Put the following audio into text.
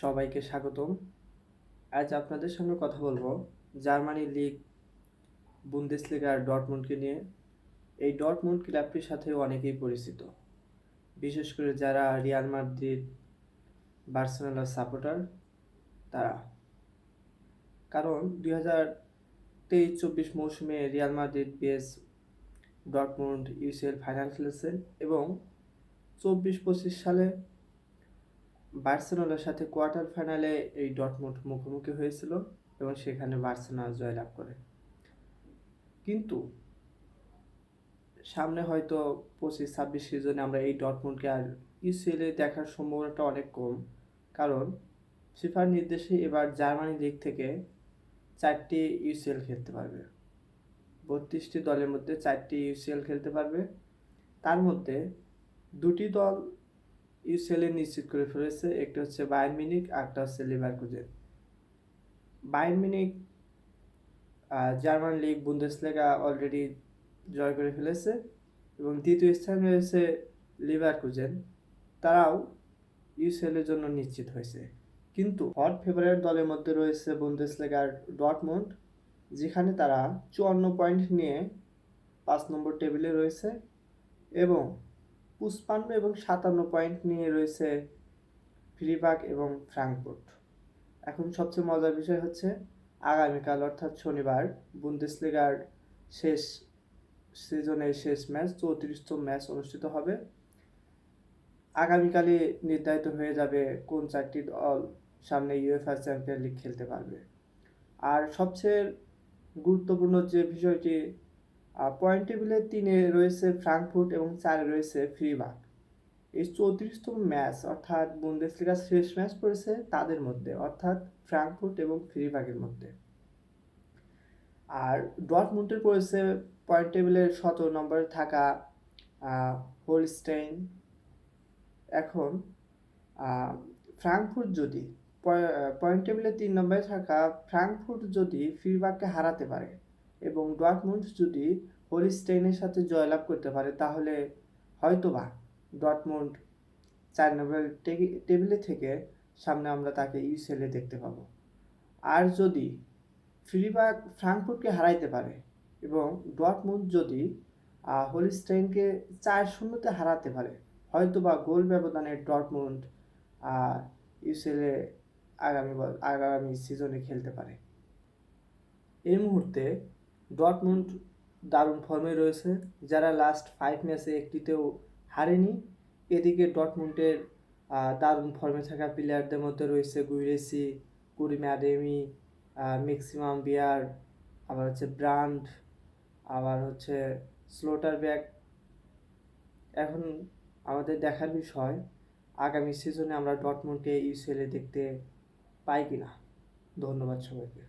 সবাইকে স্বাগতম। আজ আপনাদের সঙ্গে কথা বলব জার্মানি লিগ বুন্দেসলিগার ডটমুন্ডকে নিয়ে। এই ডটমুন্ড ক্লাবটির সাথে অনেকেই পরিচিত। বিশেষ করে যারা রিয়াল মাদ্রিদ, বার্সেলোনার সাপোর্টার, তারা। কারণ দুই হাজার তেইশ চব্বিশ মৌসুমে Real Madrid PS Dortmund UCL final খেলেছেন এবং চব্বিশ পঁচিশ সালে বার্সেলোনার সাথে কোয়ার্টার ফাইনালে এই ডটমুন্ড মুখোমুখি হয়েছিল এবং সেখানে বার্সেলোনা জয়লাভ করে। কিন্তু সামনে হয়তো পঁচিশ, ছাব্বিশ সিজনে আমরা এই ডটমুন্ডকে আর ইউসিএলে দেখার সম্ভাবনাটা অনেক কম। কারণ ফিফার নির্দেশে এবার জার্মানি লিগ থেকে চারটি ইউসিএল খেলতে পারবে। বত্রিশটি দলের মধ্যে চারটি ইউসিএল খেলতে পারবে। তার মধ্যে দুটি দল ইউসিএল নিশ্চিত করে ফেলেছে, একটি হচ্ছে বায়ার্ন মিনিক আর একটা হচ্ছে Leverkusen Bayern Munich German league Bundesliga already জয় করে ফেলেছে, এবং দ্বিতীয় স্থানে রয়েছে লিভারকুজেন তারাও ইউসিএলের জন্য নিশ্চিত হয়েছে। কিন্তু হট ফেভারিট দলের মধ্যে রয়েছে বুন্দেসলিগার ডটমুন্ড যেখানে তারা চুয়ান্ন পয়েন্ট নিয়ে পাঁচ নম্বর টেবিলে রয়েছে, এবং পুষ্পান্ন এবং সাতান্ন পয়েন্ট নিয়ে রয়েছে ফ্রিবাগ এবং ফ্রাঙ্কফুর্ট। এখন সবচেয়ে মজার বিষয় হচ্ছে, আগামীকাল অর্থাৎ শনিবার বুন্দেসলিগার শেষ সিজনের শেষ ম্যাচ, চৌত্রিশতম ম্যাচ অনুষ্ঠিত হবে। আগামীকালই নির্ধারিত হয়ে যাবে কোন চারটি দল সামনে ইউএফআ চ্যাম্পিয়ন লিগ খেলতে পারবে। আর সবচেয়ে গুরুত্বপূর্ণ যে বিষয়টি পয়েন্ট টেবিলে তিনে রয়েছে ফ্রাঙ্কফুট এবং চারে রয়েছে ফ্রিবাগ এই চৌত্রিশতম ম্যাচ, অর্থাৎ বুন্দেসলিগার শেষ ম্যাচ পড়েছে তাদের মধ্যে, অর্থাৎ ফ্রাঙ্কফুট এবং ফ্রিবাগের মধ্যে। আর ডটমুন্টের পড়েছে পয়েন্ট টেবিলের সতেরো নম্বরে থাকা হোলস্টেইন। এখন ফ্রাঙ্কফুট যদি পয়েন্ট টেবিলে তিন নম্বরে থাকা ফ্রাঙ্কফুট যদি ফ্রিবাগকে হারাতে পারে এবং ডটমুন্ড যদি হোলিস্টেইনের সাথে জয়লাভ করতে পারে, তাহলে হয়তোবা ডটমুন্ড চার নম্বর টেবিলে থেকে সামনে আমরা তাকে ইউসিএলে দেখতে পাবো। আর যদি ফ্রিবাগ ফ্রাঙ্কফুটকে হারাইতে পারে এবং ডটমুন্ড যদি হোলিস্টেইনকে চার শূন্যতে হারাতে পারে, হয়তোবা গোল ব্যবধানে ডটমুন্ড ইউসিএলে আগামী আগামী সিজনে খেলতে পারে। এই মুহূর্তে ডটমুন্ড দারুণ ফর্মে রয়েছে। যারা লাস্ট ফাইভ ম্যাচে একটিতেও হারেনি, এদিকে ডটমুন্ডের দারুণ ফর্মে থাকা প্লেয়ারদের মধ্যে রয়েছে গুইরেসি, কুরিম অ্যাডেমি ম্যাক্সিমাম বিয়ার, আবার হচ্ছে ব্রান্ড, আবার হচ্ছে স্লোটার ব্যাগ এখন আমাদের দেখার বিষয়, আগামী সিজনে আমরা ডটমুন্ডে ইউসিএলে দেখতে পাই কি না ধন্যবাদ সবাইকে।